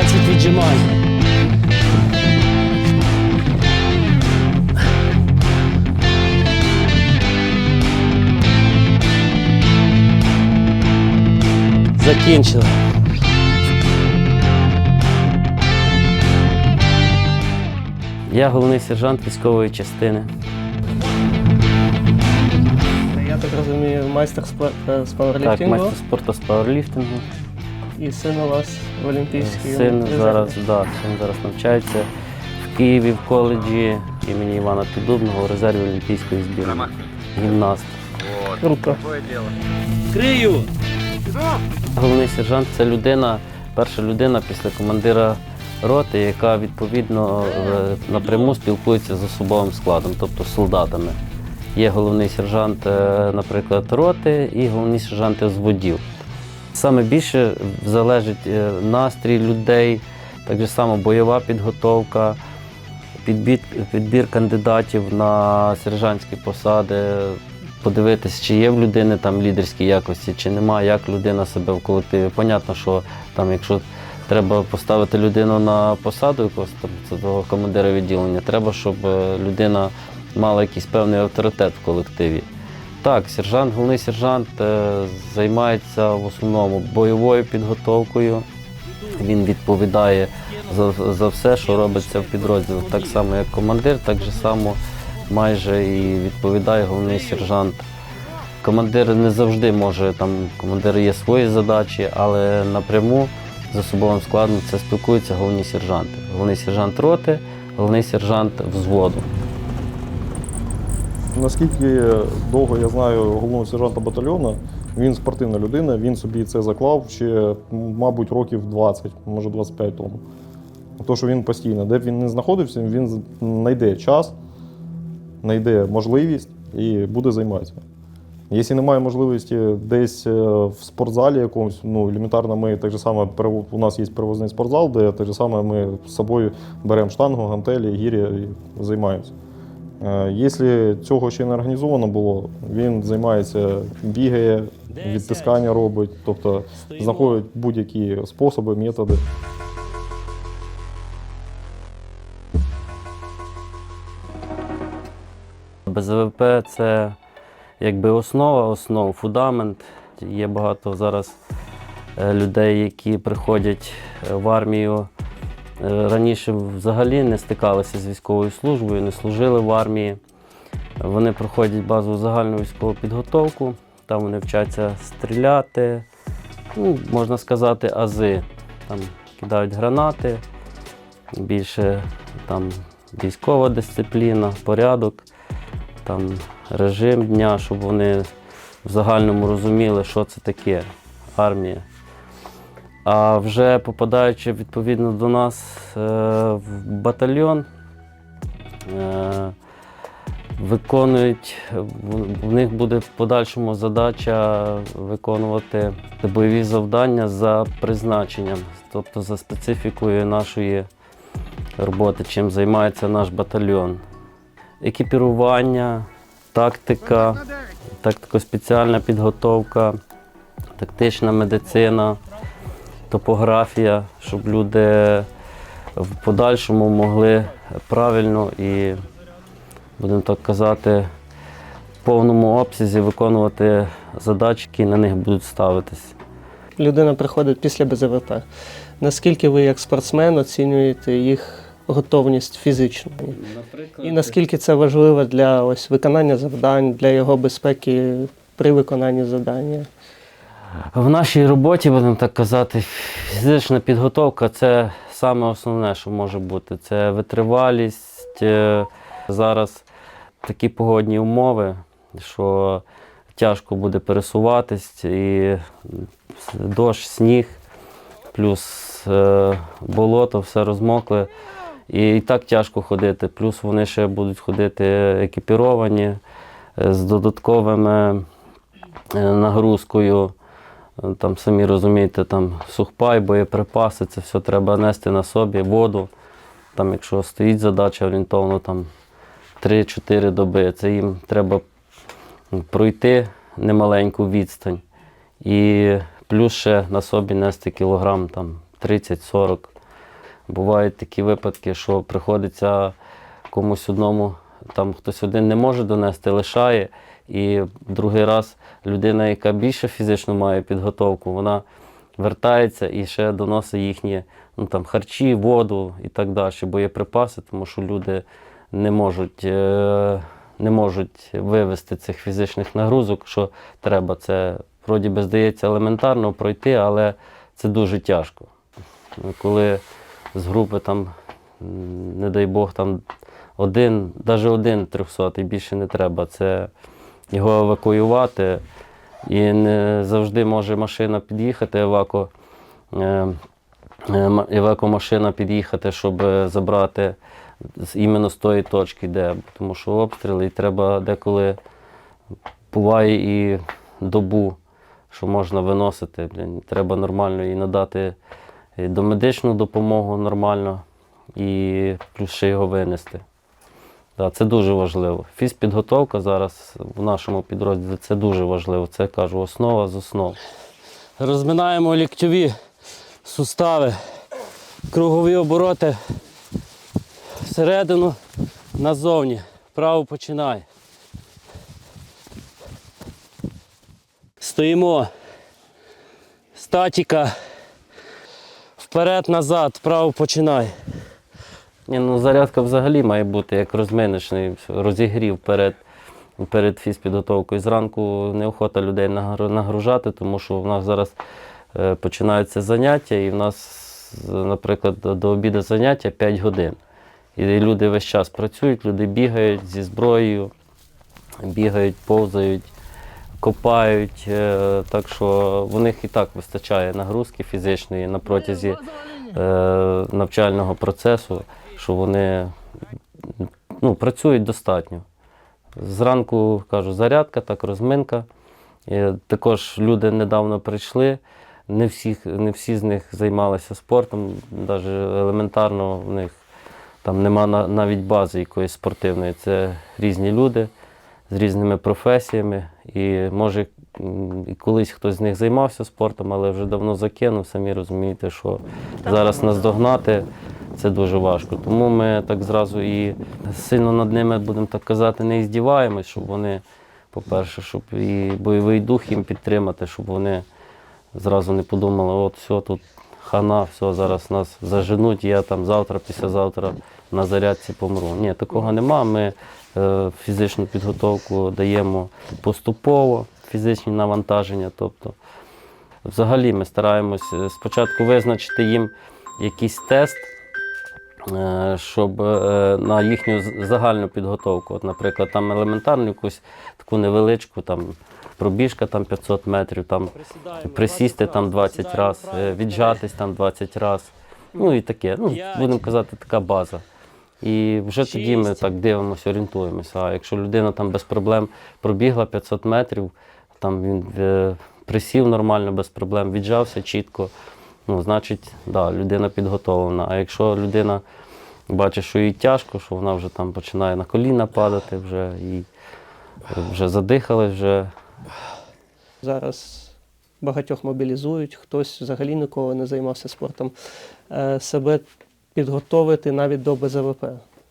20 віджимань. Закінчили. Я головний сержант військової частини. Я так розумію, майстер спор- е, з Так, майстер спорту з пауерліфтингу. І син у вас в Олімпійській Син резерві. зараз, да, син зараз навчається в Києві в коледжі імені Івана Піддубного в резерві Олімпійської збірної. Гімнаст. Круто. Крию! Головний сержант це людина, перша людина після командира роти, яка відповідно е, напряму спілкується з особовим складом, тобто з солдатами. Є головний сержант, е, наприклад, роти і головні сержанти взводів. Саме більше залежить е, настрій людей, так само бойова підготовка, підбір, підбір кандидатів на сержантські посади, подивитись, чи є в людини там лідерські якості, чи немає, як людина себе в колективі. Понятно, що там, якщо треба поставити людину на посаду якогось там це того командира відділення, треба, щоб е, людина мала якийсь певний авторитет в колективі. Так, сержант, головний сержант е, займається в основному бойовою підготовкою. Він відповідає за, за все, що робиться в підрозділі. Так само, як командир, так само майже і відповідає головний сержант. Командир не завжди може, там командир є свої задачі, але напряму з особовим складом це спілкуються головні сержанти. Головний сержант роти, головний сержант взводу. Наскільки довго я знаю головного сержанта батальйону, він спортивна людина, він собі це заклав ще, мабуть, років 20, може 25 тому. То, що він постійно, де б він не знаходився, він знайде час, знайде можливість і буде займатися. Якщо немає можливості десь е, в спортзалі якомусь, ну елементарно, ми так же само у нас є перевозний спортзал, де так же само ми з собою беремо штангу, гантелі, гірі і займаємося. Е, Якщо цього ще не організовано було, він займається, бігає, відтискання робить, тобто знаходить будь-які способи, методи. БЗВП це якби основа, основа, фундамент. Є багато зараз е, людей, які приходять е, в армію. Е, Раніше взагалі не стикалися з військовою службою, не служили в армії. Вони проходять базову загальну військову підготовку, там вони вчаться стріляти, ну, можна сказати, ази. Там кидають гранати, більше там військова дисципліна, порядок там режим дня, щоб вони в загальному розуміли, що це таке армія. А вже попадаючи відповідно до нас е, в батальйон, е, виконують, в- них буде в подальшому задача виконувати бойові завдання за призначенням, тобто за специфікою нашої роботи, чим займається наш батальйон. Екіпірування, тактика, тактико-спеціальна підготовка, тактична медицина, топографія, щоб люди в подальшому могли правильно і, будемо так казати, в повному обсязі виконувати задачі, які на них будуть ставитись. Людина приходить після БЗВП. Наскільки ви, як спортсмен, оцінюєте їх готовність фізичну? І наскільки це важливо для ось виконання завдань, для його безпеки при виконанні завдання? В нашій роботі, будемо так казати, фізична підготовка це саме основне, що може бути. Це витривалість. Е, Зараз такі погодні умови, що тяжко буде пересуватись, і дощ, сніг, плюс е, болото, все розмокле. І, так тяжко ходити. Плюс вони ще будуть ходити екіпіровані е, з додатковими нагрузкою. Там самі розумієте, там сухпай, боєприпаси, це все треба нести на собі, воду. Там, якщо стоїть задача орієнтовно там 3-4 доби, це їм треба пройти немаленьку відстань. І плюс ще на собі нести кілограм там 30-40 Бувають такі випадки, що приходиться комусь одному, там хтось один не може донести, лишає. І другий раз людина, яка більше фізично має підготовку, вона вертається і ще доносить їхні ну, там, харчі, воду і так далі, боєприпаси, тому що люди не можуть, е, не можуть вивести цих фізичних нагрузок, що треба. Це вроді би здається елементарно пройти, але це дуже тяжко. Коли з групи там, не дай Бог, там один, навіть один трьохсотий більше не треба. Це його евакуювати. І не завжди може машина під'їхати, евако, е, е, евакомашина під'їхати, щоб е, забрати іменно з тої точки, де. Тому що обстріли, і треба деколи буває і добу, що можна виносити. Треба нормально і надати і домедичну допомогу нормально, і плюс ще його винести. Це дуже важливо. Фізпідготовка зараз в нашому підрозділі це дуже важливо. Це кажу, основа з основ. Розминаємо ліктьові сустави, кругові обороти всередину, назовні. Право починай. Стоїмо. Статіка. Вперед-назад, право починай. Ні, ну, зарядка взагалі має бути як розминочний, розігрів перед, перед фізпідготовкою. Зранку неохота людей нагружати, тому що в нас зараз е, починаються заняття, і в нас, наприклад, до, обіду заняття 5 годин. І люди весь час працюють, люди бігають зі зброєю, бігають, повзають, копають. е, Так що в них і так вистачає нагрузки фізичної на протязі е, навчального процесу, що вони ну, працюють достатньо. Зранку кажу, зарядка, так розминка. І також люди недавно прийшли. Не, всіх, не всі з них займалися спортом, навіть елементарно в них там нема навіть бази якоїсь спортивної. Це різні люди з різними професіями. І може колись хтось з них займався спортом, але вже давно закинув. Самі розумієте, що зараз наздогнати це дуже важко. Тому ми так зразу і сильно над ними, будемо так казати, не іздіваємось, щоб вони, по-перше, щоб і бойовий дух їм підтримати, щоб вони зразу не подумали, от все, тут хана, все, зараз нас заженуть, я там завтра, післязавтра на зарядці помру. Ні, такого нема. Ми е, фізичну підготовку даємо поступово, фізичні навантаження. Тобто, взагалі ми стараємось е, спочатку визначити їм якийсь тест, щоб е, на їхню загальну підготовку. От, наприклад, там елементарну якусь таку невеличку там, пробіжка там 500 метрів, там присісти там 20 разів, віджатись там 20 разів. Ну і таке. Ну, будемо казати, така база. І вже тоді ми так дивимося, орієнтуємося. А якщо людина там без проблем пробігла 500 метрів, там він е, присів нормально, без проблем, віджався чітко, ну, значить, да, людина підготовлена. А якщо людина бачить, що їй тяжко, що вона вже там починає на коліна падати, вже і вже задихали, вже Зараз багатьох мобілізують, хтось взагалі ніколи не займався спортом. Е, Себе підготовити навіть до БЗВП,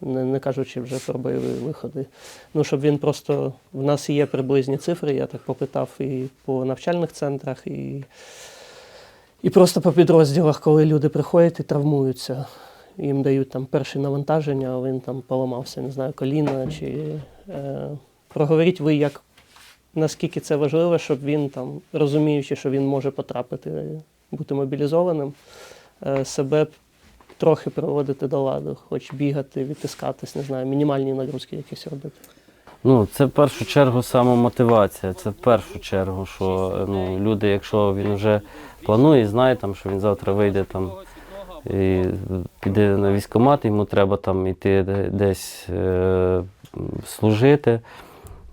не, не кажучи вже про бойові виходи. Ну, щоб він просто. В нас є приблизні цифри, я так попитав і по навчальних центрах, і, і просто по підрозділах, коли люди приходять і травмуються. Їм дають там перші навантаження, а він там поламався, не знаю, коліна чи. Е, проговоріть ви, як наскільки це важливо, щоб він там, розуміючи, що він може потрапити, бути мобілізованим, е, себе трохи приводити до ладу, хоч бігати, відтискатись, не знаю, мінімальні нагрузки якісь робити. Ну, це в першу чергу самомотивація. Це в першу чергу, що ну, люди, якщо він вже планує, знає, там, що він завтра вийде там і піде на військкомат, йому треба там йти десь е, служити.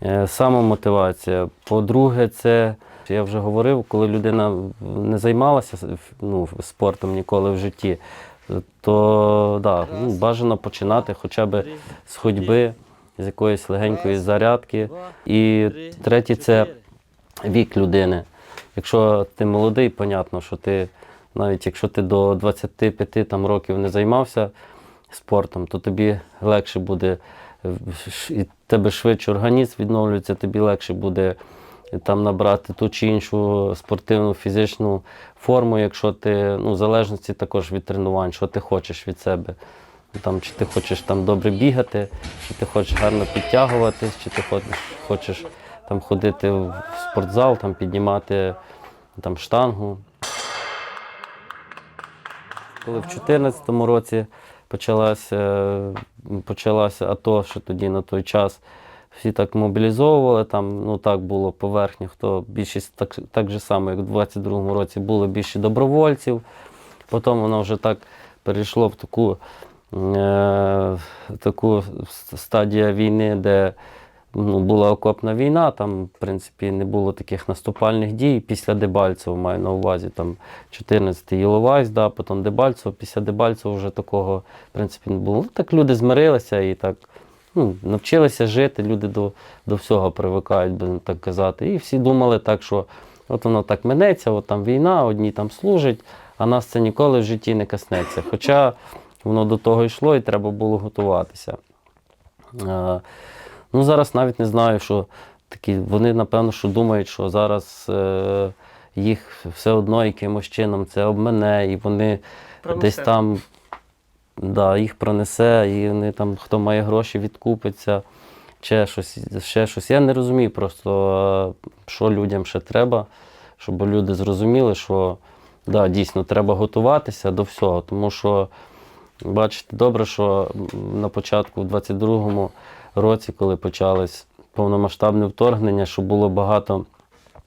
Е, самомотивація. По-друге, це я вже говорив, коли людина не займалася ну, спортом ніколи в житті, то да, ну, бажано починати хоча б з ходьби, з якоїсь легенької зарядки. І третє це вік людини. Якщо ти молодий, понятно, що ти навіть якщо ти до 25 там, років не займався спортом, то тобі легше буде, і тебе швидше організм відновлюється, тобі легше буде там набрати ту чи іншу спортивну фізичну форму, якщо ти ну, в залежності також від тренувань, що ти хочеш від себе. Там, чи ти хочеш там добре бігати, чи ти хочеш гарно підтягуватись, чи ти хочеш, хочеш там, ходити в спортзал, там, піднімати там, штангу. Коли в 2014 році почалася, почалася АТО, що тоді на той час всі так мобілізовували, там ну так було поверхня, хто більшість так, так же само, як в 22-му році було більше добровольців. Потім воно вже так перейшло в таку, е, таку стадію війни, де ну, була окопна війна, там, в принципі, не було таких наступальних дій. Після Дебальцева маю на увазі там 14-й Іловайськ, да, потім Дебальцево. Після Дебальцева вже такого, в принципі, не було. Ну, Так люди змирилися і так ну, навчилися жити, люди до, до всього привикають, будемо так казати. І всі думали так, що от воно так минеться, от там війна, одні там служать, а нас це ніколи в житті не коснеться. Хоча воно до того йшло і треба було готуватися. Ну, зараз навіть не знаю, що такі, вони, напевно, що думають, що зараз е, їх все одно якимось чином це обмене, і вони десь там да, їх пронесе, і вони там, хто має гроші, відкупиться, ще щось, ще щось. Я не розумію просто, е, що людям ще треба, щоб люди зрозуміли, що да, дійсно треба готуватися до всього. Тому що, бачите, добре, що на початку, в 22-му році, коли почалось повномасштабне вторгнення, що було багато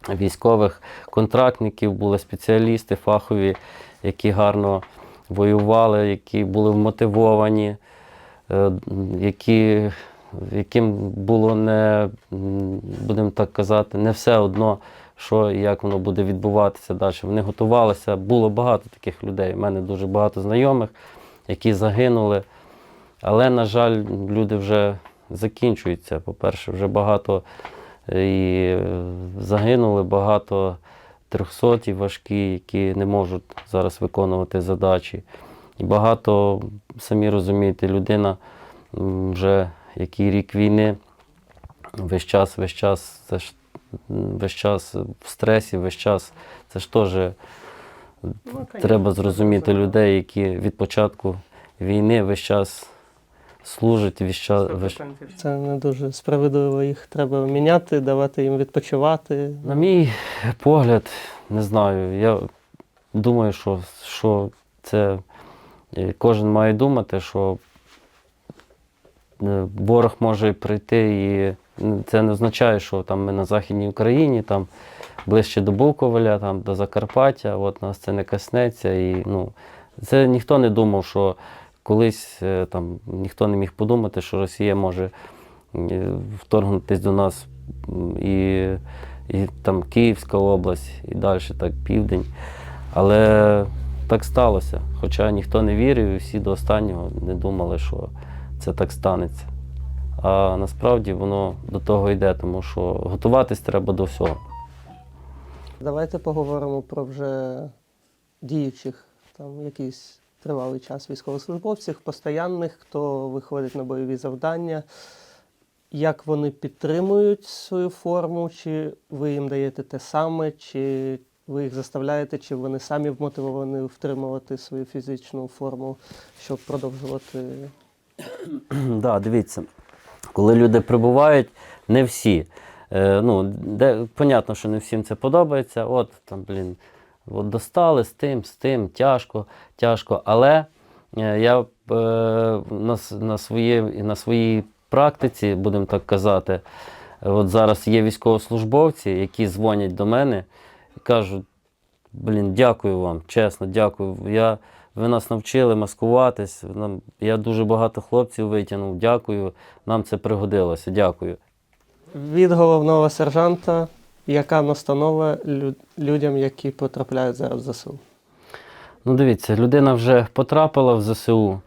військових контрактників, були спеціалісти фахові, які гарно воювали, які були вмотивовані, е, які, яким було не, будемо так казати, не все одно, що і як воно буде відбуватися далі. Вони готувалися, було багато таких людей. У мене дуже багато знайомих, які загинули. Але, на жаль, люди вже закінчуються. По-перше, вже багато е, і е, загинули, багато трьохсотів важкі, які не можуть зараз виконувати задачі. І багато, самі розумієте, людина вже який рік війни, весь час, весь час, це ж весь час в стресі, весь час. Це ж теж треба зрозуміти людей, які від початку війни весь час весь час. Весь... Це не дуже справедливо. Їх треба міняти, давати їм відпочивати. На мій погляд, не знаю. Я думаю, що, що це е, кожен має думати, що е, ворог може прийти і це не означає, що там ми на Західній Україні, там ближче до Буковеля, там до Закарпаття, от нас це не коснеться. І, ну, це ніхто не думав, що колись е, там ніхто не міг подумати, що Росія може е, вторгнутися до нас і, і там Київська область, і далі так південь. Але так сталося. Хоча ніхто не вірив, і всі до останнього не думали, що це так станеться. А насправді воно до того йде, тому що готуватись треба до всього. Давайте поговоримо про вже діючих там якийсь тривалий час військовослужбовців, постоянних, хто виходить на бойові завдання. Як вони підтримують свою форму, чи ви їм даєте те саме, чи ви їх заставляєте, чи вони самі вмотивовані втримувати свою фізичну форму, щоб продовжувати да, дивіться, коли люди прибувають, не всі. Е, ну, де, понятно, що не всім це подобається. От там, блін, от достали з тим, з тим, тяжко, тяжко. Але е, я е, на, на, своє, на своїй практиці, будемо так казати, от зараз є військовослужбовці, які дзвонять до мене і кажуть, блін, дякую вам, чесно, дякую. Я, ви нас навчили маскуватись. Нам, я дуже багато хлопців витягнув. Дякую. Нам це пригодилося. Дякую. від головного сержанта, яка настанова людям, які потрапляють зараз в ЗСУ? Ну, дивіться, людина вже потрапила в ЗСУ.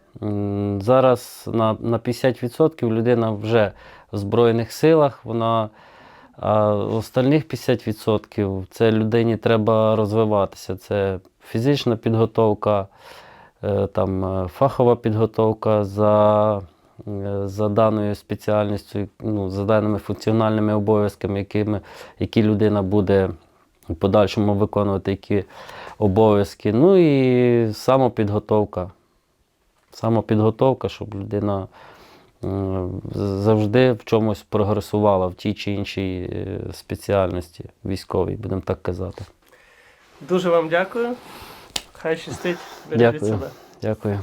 Зараз на, на 50% людина вже в Збройних силах. Вона, а остальних 50% це людині треба розвиватися. Це фізична підготовка, е, там, е, фахова підготовка за, за даною спеціальністю, ну, за даними функціональними обов'язками, якими, які людина буде в подальшому виконувати які обов'язки. Ну і самопідготовка. Самопідготовка, щоб людина е, завжди в чомусь прогресувала в тій чи іншій е, спеціальності військовій, будемо так казати. Дуже вам дякую. Хай щастить, бережіть Дякую. себе. Дякую.